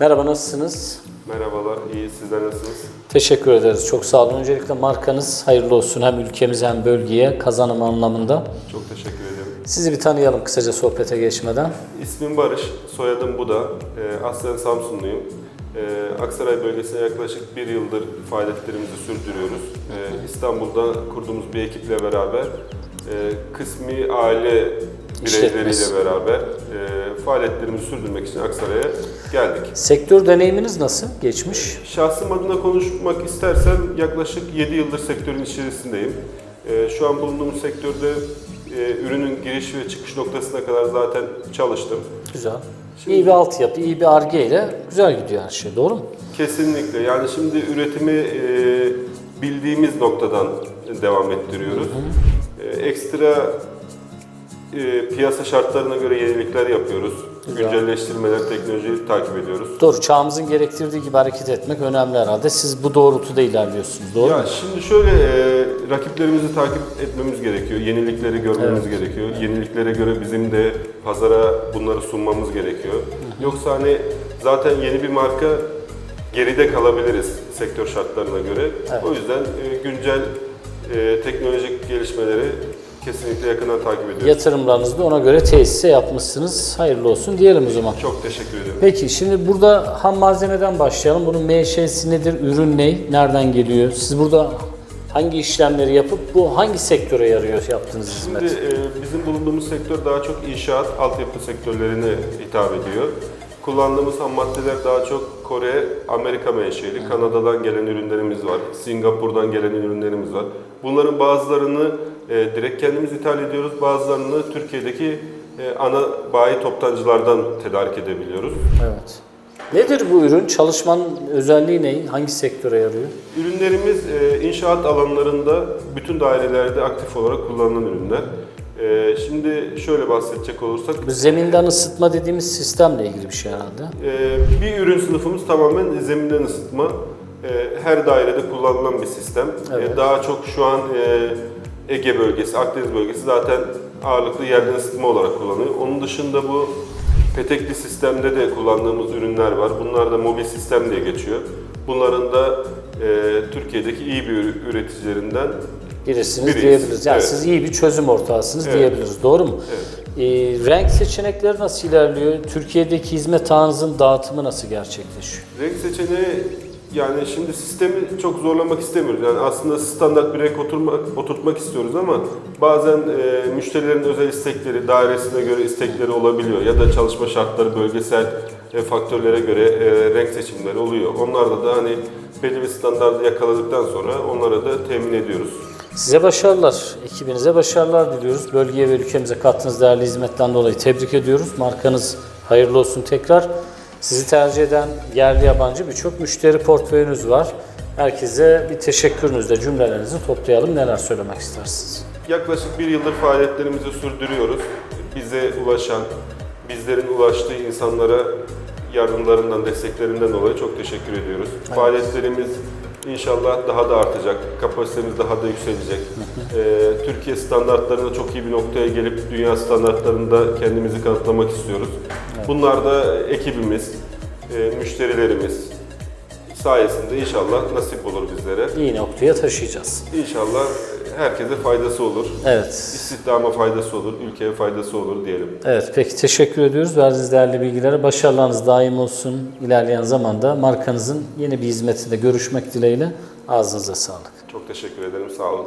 nasılsınız? Merhabalar, iyi. Sizler nasılsınız? Teşekkür ederiz. Çok sağ olun. Öncelikle markanız hayırlı olsun hem ülkemize hem bölgeye kazanım anlamında. Çok teşekkür ederim. Sizi bir tanıyalım kısaca sohbete geçmeden. İsmim Barış, soyadım Buda. Ee, aslen Samsunluyum. Ee, Aksaray bölgesine yaklaşık bir yıldır faaliyetlerimizi sürdürüyoruz. Ee, İstanbul'da kurduğumuz bir ekiple beraber, e, kısmi aile bireyleriyle beraber e, faaliyetlerimizi sürdürmek için Aksaray'a geldik. Sektör deneyiminiz nasıl? Geçmiş. Şahsım adına konuşmak istersem yaklaşık 7 yıldır sektörün içerisindeyim. Ee, Şu an bulunduğumuz sektörde e, ürünün giriş ve çıkış noktasına kadar zaten çalıştım. Güzel. İyi bir altyapı, iyi bir arge ile güzel gidiyor her şey. Doğru mu? Kesinlikle. Yani şimdi üretimi e, bildiğimiz noktadan devam ettiriyoruz. E, Ekstra e, piyasa şartlarına göre yenilikler yapıyoruz. Güzel. Güncelleştirmeler, teknolojiyi takip ediyoruz. Doğru. Çağımızın gerektirdiği gibi hareket etmek önemli herhalde. Siz bu doğrultuda ilerliyorsunuz. Doğru Ya mu? şimdi şöyle e, rakiplerimizi takip etmemiz gerekiyor. Yenilikleri görmemiz Evet. gerekiyor. Yeniliklere göre bizim de pazara bunları sunmamız gerekiyor. Yoksa hani zaten yeni bir marka geride kalabiliriz sektör şartlarına göre. Evet. O yüzden e, güncel e, teknolojik gelişmeleri kesinlikle yakından takip ediyoruz. Yatırımlarınızı da ona göre tesise yapmışsınız. Hayırlı olsun diyelim o zaman. Çok teşekkür ederim. Peki şimdi burada ham malzemeden başlayalım. Bunun menşesi nedir, ürün ne, nereden geliyor? Siz burada hangi işlemleri yapıp bu hangi sektöre yarıyor yaptığınız Şimdi hizmet? e, bizim bulunduğumuz sektör daha çok inşaat, altyapı sektörlerine hitap ediyor. Kullandığımız ham maddeler daha çok Kore, Amerika menşeli, Kanada'dan gelen ürünlerimiz var, Singapur'dan gelen ürünlerimiz var. Bunların bazılarını e, direkt kendimiz ithal ediyoruz, bazılarını Türkiye'deki e, ana bayi toptancılardan tedarik edebiliyoruz. Evet. Nedir bu ürün? Çalışmanın özelliği ne? Hangi sektöre yarıyor? Ürünlerimiz e, inşaat alanlarında bütün dairelerde aktif olarak kullanılan ürünler. E, şimdi şöyle bahsedecek olursak Bu zeminden ısıtma dediğimiz sistemle ilgili bir şey herhalde. Bir ürün sınıfımız tamamen zeminden ısıtma. Her dairede kullanılan bir sistem. Evet. Daha çok şu an e, Ege bölgesi, Akdeniz bölgesi zaten ağırlıklı yerden ısıtma olarak kullanıyor. Onun dışında bu petekli sistemde de kullandığımız ürünler var. Bunlar da mobil sistem diye geçiyor. Bunların da e, Türkiye'deki iyi bir üreticilerinden Birisiniz Biriyiz. diyebiliriz. Yani Evet. siz iyi bir çözüm ortağısınız Evet. diyebiliriz. Doğru mu? Evet. Ee, renk seçenekleri nasıl ilerliyor? Türkiye'deki hizmet ağınızın dağıtımı nasıl gerçekleşiyor? Renk seçeneği yani şimdi sistemi çok zorlamak istemiyoruz. Yani aslında standart bir renk oturmak, oturtmak istiyoruz ama bazen e, müşterilerin özel istekleri, dairesine göre istekleri olabiliyor ya da çalışma şartları, bölgesel e, faktörlere göre e, renk seçimleri oluyor. Onlarda da hani belli bir standartı yakaladıktan sonra onlara da temin ediyoruz. Size başarılar, ekibinize başarılar diliyoruz. Bölgeye ve ülkemize kattığınız değerli hizmetten dolayı tebrik ediyoruz. Markanız hayırlı olsun tekrar. Sizi tercih eden yerli yabancı birçok müşteri portföyünüz var. Herkese bir teşekkürünüzle cümlelerinizi toplayalım. Neler söylemek istersiniz? Yaklaşık bir yıldır faaliyetlerimizi sürdürüyoruz. Bize ulaşan, bizlerin ulaştığı insanlara yardımlarından, desteklerinden dolayı çok teşekkür ediyoruz. Faaliyetlerimiz inşallah daha da artacak, kapasitemiz daha da yükselecek. Ee, Türkiye standartlarında çok iyi bir noktaya gelip dünya standartlarında kendimizi kanıtlamak istiyoruz. Bunlar da ekibimiz, e, müşterilerimiz sayesinde inşallah nasip olur bizlere. İyi noktaya taşıyacağız. İnşallah herkese faydası olur. Evet. İstihdama faydası olur, ülkeye faydası olur diyelim. Evet peki teşekkür ediyoruz. Verdiğiniz değerli bilgilere başarılarınız daim olsun. İlerleyen zamanda markanızın yeni bir hizmetinde görüşmek dileğiyle ağzınıza sağlık. Çok teşekkür ederim, sağ olun.